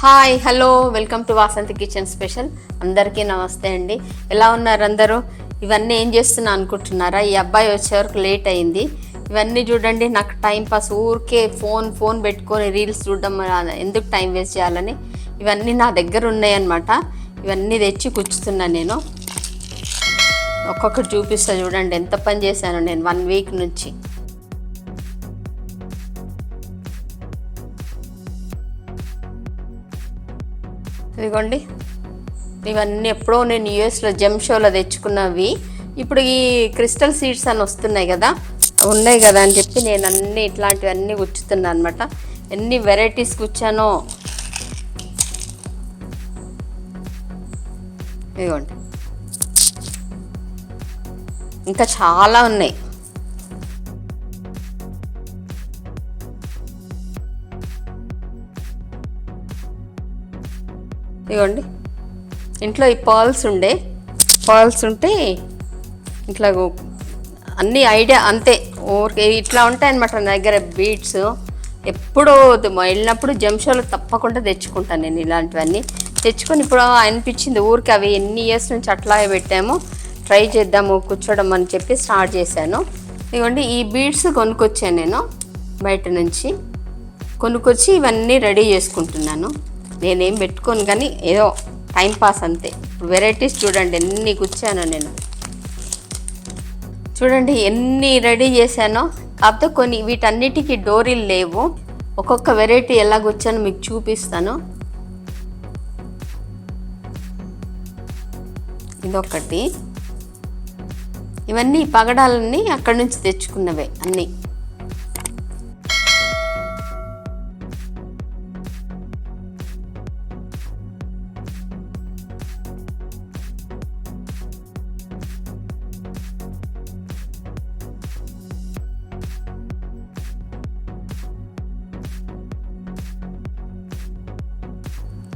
Hi hello welcome to Vasanthi kitchen special. అందరికీ నమస్తే అండి. ఎలా ఉన్నారు అందరూ? ఇవన్నీ ఏం చేస్తున్నా అనుకుంటున్నారా? ఈ అబ్బాయి వచ్చే వరకు లేట్ అయింది. ఇవన్నీ చూడండి నాకు టైం పాస్ ఊరికే ఫోన్ ఫోన్ పెట్టుకొని రీల్స్ చూడడం ఎందుకు టైం వేస్ట్ చేయాలని. ఇవన్నీ నా దగ్గర ఉన్నాయన్నమాట. ఇవన్నీ తెచ్చి కూర్చుతున్నా నేను. ఒక్కొక్కటి చూపిస్తా చూడండి ఎంత పని చేశాను నేను వన్ వీక్ నుంచి. ఇదిగోండి. ఇవన్నీ ఎప్పుడో నేను యూఎస్లో జెమ్ షోలో తెచ్చుకున్నవి. ఇప్పుడు ఈ క్రిస్టల్ సీడ్స్ అని వస్తున్నాయి కదా ఉన్నాయి కదా అని చెప్పి నేను అన్ని ఇట్లాంటివన్నీ గుచ్చుతున్నాను అనమాట ఎన్ని వెరైటీస్ గుచ్చానో. ఇదిగోండి. ఇంకా చాలా ఉన్నాయి. ఇదిగోండి ఇంట్లో ఈ పాల్స్ ఉండే పాల్స్ ఉంటే ఇట్లా అన్ని ఐడియా అంతే. ఊరికే ఇట్లా ఉంటాయన్నమాట నా దగ్గర బీట్స్. ఎప్పుడో వెళ్ళినప్పుడు జంషోలో తప్పకుండా తెచ్చుకుంటాను నేను ఇలాంటివన్నీ. తెచ్చుకొని ఇప్పుడు అనిపించింది ఊరికి అవి ఎన్ని ఇయర్స్ నుంచి అట్లాగే పెట్టాము. ట్రై చేద్దాము కూర్చోడం అని చెప్పి స్టార్ట్ చేశాను. ఇదిగోండి ఈ బీడ్స్ కొనుక్కొచ్చాను నేను బయట నుంచి. కొనుక్కొచ్చి ఇవన్నీ రెడీ చేసుకుంటున్నాను. నేనేం పెట్టుకోను కానీ ఏదో టైంపాస్ అంతే. వెరైటీస్ చూడండి ఎన్ని కూర్చానో నేను. చూడండి ఎన్ని రెడీ చేశానో. కాకపోతే కొన్ని వీటన్నిటికీ డోరీలు లేవు. ఒక్కొక్క వెరైటీ ఎలా కూర్చానో మీకు చూపిస్తాను. ఇదొకటి. ఇవన్నీ పగడాలన్నీ అక్కడి నుంచి తెచ్చుకున్నవే అన్నీ.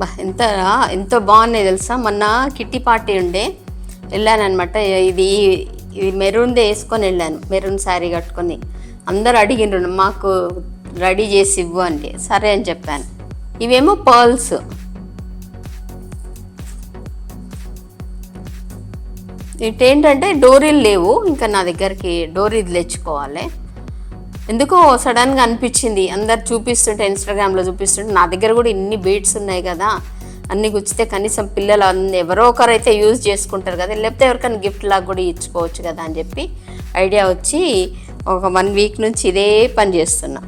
బా ఎంత ఎంత బాగున్నాయి తెలుసా? మొన్న కిట్టి పార్టీ ఉండే వెళ్ళానమాట ఇది ఇది మెరూన్దే వేసుకొని వెళ్ళాను మెరూన్ శారీ కట్టుకొని. అందరు అడిగిండ్రు మాకు రెడీ చేసి ఇవ్వు అంటే. సరే అని చెప్పాను. ఇవేమో పర్ల్స్. ఇటేంటంటే డోరీలు లేవు ఇంకా నా దగ్గరికి డోరీలు తెచ్చుకోవాలి. ఎందుకో సడన్గా అనిపించింది. అందరు చూపిస్తుంటే ఇన్స్టాగ్రామ్లో చూపిస్తుంటే నా దగ్గర కూడా ఇన్ని బీట్స్ ఉన్నాయి కదా. అన్ని గుచ్చితే కనీసం పిల్లలు అన్ని ఎవరో ఒకరైతే యూజ్ చేసుకుంటారు కదా. లేకపోతే ఎవరికైనా గిఫ్ట్ లాగా కూడా ఇచ్చుకోవచ్చు కదా అని చెప్పి ఐడియా వచ్చి ఒక వన్ వీక్ నుంచి ఇదే పని చేస్తున్నా.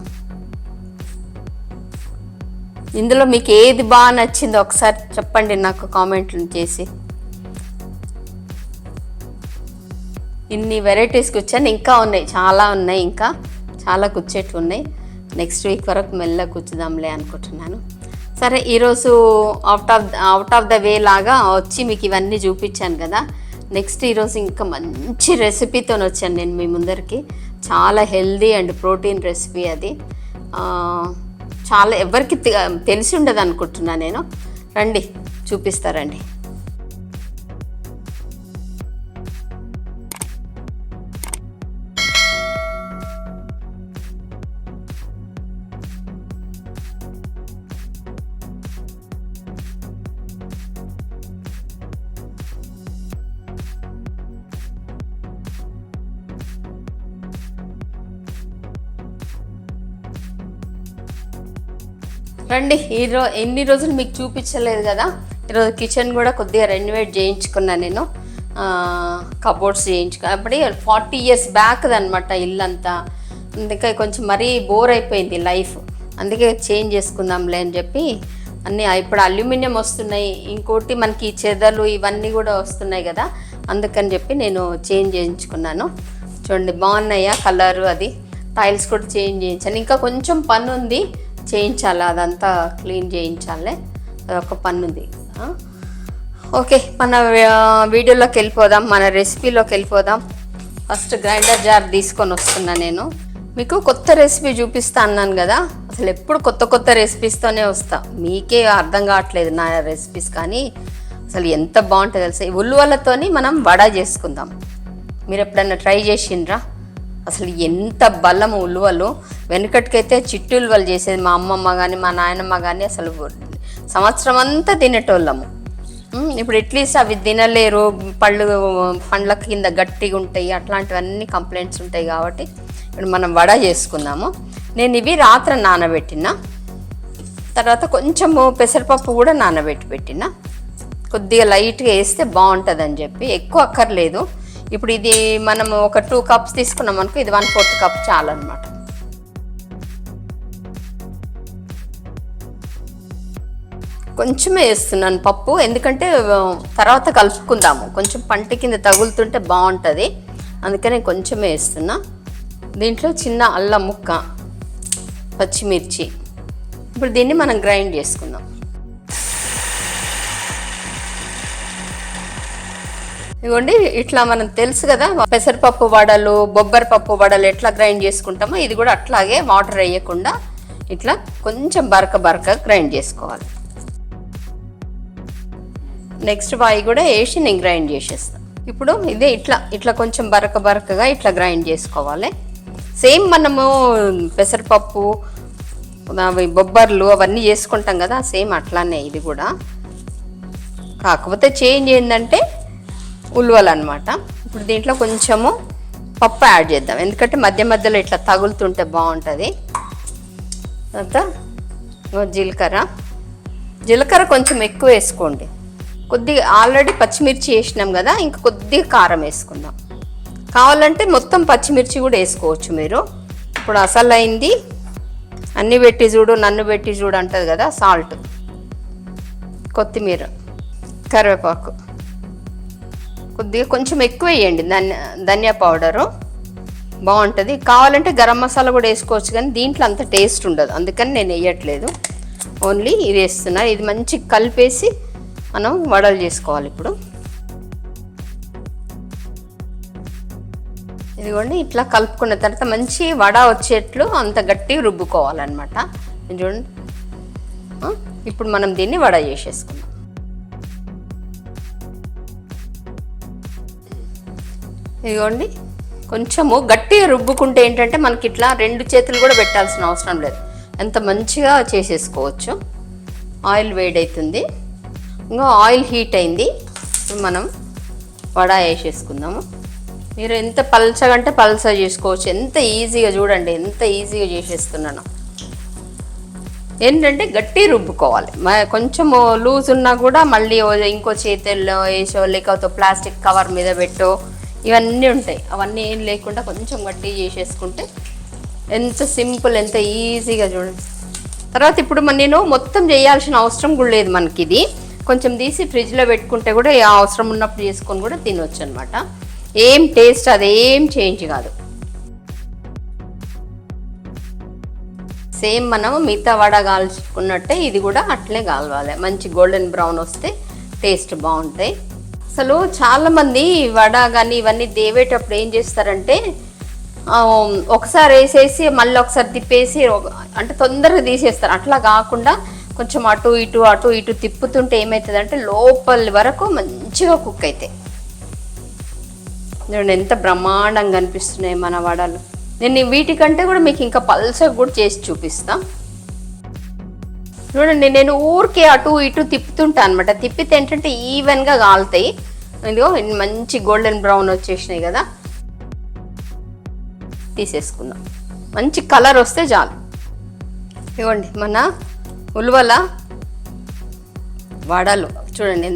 ఇందులో మీకు ఏది బాగా నచ్చిందో ఒకసారి చెప్పండి నాకు కామెంట్లు చేసి. ఇన్ని వెరైటీస్కి వచ్చాను. ఇంకా ఉన్నాయి చాలా ఉన్నాయి ఇంకా. చాలా కూర్చేట్లు ఉన్నాయి నెక్స్ట్ వీక్ వరకు మెల్ల కూర్చుదాంలే అనుకుంటున్నాను. సరే ఈరోజు out of out of the way లాగా వచ్చి మీకు ఇవన్నీ చూపించాను కదా. నెక్స్ట్ ఈరోజు ఇంకా మంచి రెసిపీతో వచ్చాను నేను మీ ముందరికి. చాలా హెల్దీ అండ్ ప్రోటీన్ రెసిపీ అది. చాలా ఎవరికి తె- తెలిసి ఉండదు అనుకుంటున్నా నేను. రండి చూపిస్తారండి రండి ఈరో ఎన్ని రోజులు మీకు చూపించలేదు కదా? ఈరోజు కిచెన్ కూడా కొద్దిగా రెన్యువేట్ చేయించుకున్నాను నేను. కబోర్డ్స్ చేయించుకున్నా అప్పుడే ఫార్టీ ఇయర్స్ బ్యాక్ అనమాట ఇల్లంతా. అందుకే కొంచెం మరీ బోర్ అయిపోయింది లైఫ్ అందుకే చేంజ్ చేసుకుందాంలే అని చెప్పి అన్నీ ఇప్పుడు అల్యూమినియం వస్తున్నాయి. ఇంకోటి మనకి చెదలు ఇవన్నీ కూడా వస్తున్నాయి కదా? అందుకని చెప్పి నేను చేంజ్ చేయించుకున్నాను. చూడండి బాగున్నాయా కలరు అది? టైల్స్ కూడా చేంజ్ చేయించాను. ఇంకా కొంచెం పని ఉంది చేయించాలి అదంతా క్లీన్ చేయించాలి. అదొక పని ఉంది ఓకే మన వీడియోలోకి వెళ్ళిపోదాం మన రెసిపీలోకి వెళ్ళిపోదాం. ఫస్ట్ గ్రైండర్ జార్ తీసుకొని వస్తున్నా నేను. మీకు కొత్త రెసిపీ చూపిస్తా అన్నాను కదా అసలు ఎప్పుడు కొత్త కొత్త రెసిపీస్తోనే వస్తా. మీకే అర్థం కావట్లేదు నా రెసిపీస్ కానీ. అసలు ఎంత బాగుంటుంది తెలుసా? ఈ ఉల్లువలతోని మనం వడ చేసుకుందాం. మీరు ఎప్పుడన్నా ట్రై చేసిండ్రా? అసలు ఎంత బలం ఉలువలు. వెనుకటికైతే చిట్టు ఉలువలు చేసేది మా అమ్మమ్మ కానీ మా నాయనమ్మ కానీ అసలు సంవత్సరం అంతా తినేటోళ్ళము. ఇప్పుడు ఎట్లీస్ట్ అవి తినలేరు. పళ్ళు పండ్ల కింద గట్టిగా ఉంటాయి. అట్లాంటివన్నీ కంప్లైంట్స్ ఉంటాయి కాబట్టి ఇప్పుడు మనం వడ చేసుకుందాము. నేను ఇవి రాత్రి నానబెట్టిన. తర్వాత కొంచెము పెసరపప్పు కూడా నానబెట్టి పెట్టిన. కొద్దిగా లైట్గా వేస్తే బాగుంటుందని చెప్పి. ఎక్కువ అక్కర్లేదు. ఇప్పుడు ఇది మనం ఒక టూ కప్స్ తీసుకున్నాం అనుకో ఇది వన్ ఫోర్త్ కప్ చాలన్నమాట. కొంచెమే వేస్తున్నాను పప్పు ఎందుకంటే తర్వాత కలుపుకుందాము. కొంచెం పంట కింద తగులుతుంటే బాగుంటుంది. అందుకని కొంచెమే వేస్తున్నా. దీంట్లో చిన్న అల్లం ముక్క పచ్చిమిర్చి. ఇప్పుడు దీన్ని మనం గ్రైండ్ చేసుకుందాం. ఇదిగోండి ఇట్లా మనం తెలుసు కదా పెసరపప్పు వడలు బొబ్బరి పప్పు వడలు ఎట్లా గ్రైండ్ చేసుకుంటామో ఇది కూడా అట్లాగే వాటర్ వేయకుండా ఇట్లా కొంచెం బరక బరక గ్రైండ్ చేసుకోవాలి. నెక్స్ట్ వాయి కూడా వేసి నేను గ్రైండ్ చేసేస్తాను ఇప్పుడు ఇదే ఇట్లా ఇట్లా కొంచెం బరక బరకగా ఇట్లా గ్రైండ్ చేసుకోవాలి. సేమ్ మనము పెసరపప్పు అవి బొబ్బర్లు అవన్నీ చేసుకుంటాం కదా సేమ్ అట్లానే ఇది కూడా. కాకపోతే చేంజ్ ఏంటంటే ఉల్వలు అనమాట ఇప్పుడు దీంట్లో కొంచెము పప్పు యాడ్ చేద్దాం. ఎందుకంటే మధ్య మధ్యలో ఇట్లా తగులుతుంటే బాగుంటుంది. తర్వాత జీలకర్ర. జీలకర్ర కొంచెం ఎక్కువ వేసుకోండి. కొద్దిగా ఆల్రెడీ పచ్చిమిర్చి వేసినాం కదా ఇంకా కొద్దిగా కారం వేసుకుందాం. కావాలంటే మొత్తం పచ్చిమిర్చి కూడా వేసుకోవచ్చు మీరు. ఇప్పుడు అసలు అయింది అన్ని పెట్టి చూడు నన్ను పెట్టి చూడు అంటుంది కదా సాల్ట్. కొత్తిమీర. కరివేపాకు. కొద్దిగా కొంచెం ఎక్కువ వేయండి. ధన్య ధనియా పౌడరు. బాగుంటుంది. కావాలంటే గరం మసాలా కూడా వేసుకోవచ్చు కానీ దీంట్లో అంత టేస్ట్ ఉండదు. అందుకని నేను వేయట్లేదు. ఓన్లీ ఇది వేస్తున్నా. ఇది మంచి కలిపేసి మనం వడలు చేసుకోవాలి ఇప్పుడు. ఇదిగోండి ఇట్లా కలుపుకున్న తర్వాత మంచి వడ వచ్చేట్లు అంత గట్టి రుబ్బుకోవాలన్నమాట. చూడండి. ఇప్పుడు మనం దీన్ని వడ చేసేసుకుందాం. ఇదిగోండి. కొంచెము గట్టిగా రుబ్బుకుంటే ఏంటంటే మనకి ఇట్లా రెండు చేతులు కూడా పెట్టాల్సిన అవసరం లేదు. ఎంత మంచిగా చేసేసుకోవచ్చు. ఆయిల్ వేడైతుంది. ఇంకా ఆయిల్ హీట్ అయింది. ఇప్పుడు మనం వడ వేసేసుకుందాము. మీరు ఎంత పల్చగా అంటే పల్చ చేసుకోవచ్చు. ఎంత ఈజీగా చూడండి. ఎంత ఈజీగా చేసేస్తున్నాను. ఏంటంటే గట్టి రుబ్బుకోవాలి. కొంచెం లూజ్ ఉన్నా కూడా మళ్ళీ ఇంకో చేతుల్లో వేసో లేకపోతే ప్లాస్టిక్ కవర్ మీద పెట్టో ఇవన్నీ ఉంటాయి. అవన్నీ ఏం లేకుండా కొంచెం గట్టి చేసేసుకుంటే ఎంత సింపుల్ ఎంత ఈజీగా చూడండి తర్వాత ఇప్పుడు మన నేను మొత్తం చేయాల్సిన అవసరం కూడా లేదు మనకి ఇది కొంచెం తీసి ఫ్రిడ్జ్లో పెట్టుకుంటే కూడా ఏ అవసరం ఉన్నప్పుడు చేసుకొని కూడా తినవచ్చు అనమాట ఏం టేస్ట్ అదేం చేంజ్ కాదు. సేమ్ మనం మిగతా వడ కాల్చుకున్నట్టే ఇది కూడా అట్లే కాలవాలి. మంచి గోల్డెన్ బ్రౌన్ వస్తే టేస్ట్ బాగుంటాయి. అసలు చాలామంది వడ కానీ ఇవన్నీ దేవేటప్పుడు ఏం చేస్తారంటే ఒకసారి వేసేసి మళ్ళీ ఒకసారి తిప్పేసి అంటే తొందరగా తీసేస్తారు. అట్లా కాకుండా కొంచెం అటు ఇటు అటు ఇటు తిప్పుతుంటే ఏమవుతుంది అంటే లోపలి వరకు మంచిగా కుక్ అవుతాయి చూడండి ఎంత బ్రహ్మాండంగా అనిపిస్తున్నాయి మన వడలు. నేను వీటికంటే కూడా మీకు ఇంకా పల్సగా కూడా చేసి చూపిస్తాను చూడండి నేను ఊరికే అటు ఇటు తిప్పుతుంటా అనమాట తిప్పితే ఏంటంటే ఈవెన్గా కాలుతాయి. ఇదిగో మంచి గోల్డెన్ బ్రౌన్ వచ్చేసినాయి కదా. తీసేసుకుందాం. మంచి కలర్ వస్తే చాలు. ఇవ్వండి మన ఉల్వల వడలు. చూడండి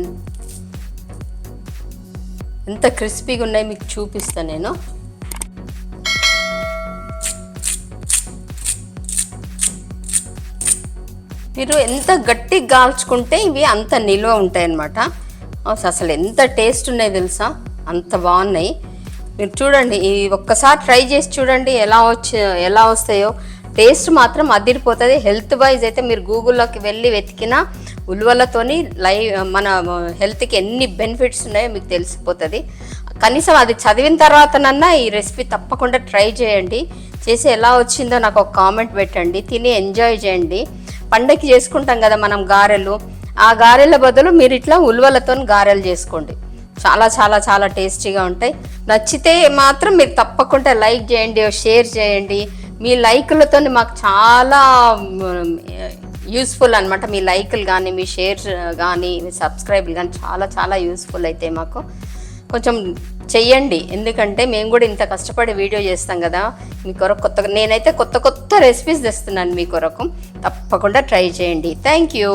ఎంత క్రిస్పీగా ఉన్నాయి మీకు చూపిస్తాను నేను. మీరు ఎంత గట్టిగా గాల్చుకుంటే ఇవి అంత నిల్వ ఉంటాయి అన్నమాట అసలు ఎంత టేస్ట్ ఉన్నాయి తెలుసా? అంత బాగున్నాయి. మీరు చూడండి ఈ ఒక్కసారి ట్రై చేసి చూడండి ఎలా వచ్చి ఎలా వస్తాయో. టేస్ట్ మాత్రం అదిరిపోతుంది. హెల్త్ వైజ్ అయితే మీరు గూగుల్లోకి వెళ్ళి వెతికినా ఉలువలతోని లై మన హెల్త్కి ఎన్ని బెనిఫిట్స్ ఉన్నాయో మీకు తెలిసిపోతుంది. కనీసం అది చదివిన తర్వాతనన్నా ఈ రెసిపీ తప్పకుండా ట్రై చేయండి. చేసి ఎలా వచ్చిందో నాకు ఒక కామెంట్ పెట్టండి. తిని ఎంజాయ్ చేయండి. పండగకి చేసుకుంటాం కదా మనం గారెలు. ఆ గారెల బదులు మీరు ఇట్లా ఉలువలతో గారెలు చేసుకోండి. చాలా చాలా చాలా టేస్టీగా ఉంటాయి. నచ్చితే మాత్రం మీరు తప్పకుండా లైక్ చేయండి షేర్ చేయండి. మీ లైకులతో మాకు చాలా యూస్ఫుల్ అనమాట మీ లైకులు కానీ మీ షేర్స్ కానీ మీ సబ్స్క్రైబ్లు కానీ చాలా చాలా యూస్ఫుల్ అయితే మాకు. కొంచెం చెయ్యండి. ఎందుకంటే మేము కూడా ఇంత కష్టపడి వీడియో చేస్తాం కదా మీ కొరకు కొత్తగా నేనైతే కొత్త కొత్త రెసిపీస్ తెస్తున్నాను మీ కొరకు. తప్పకుండా ట్రై చేయండి. Thank you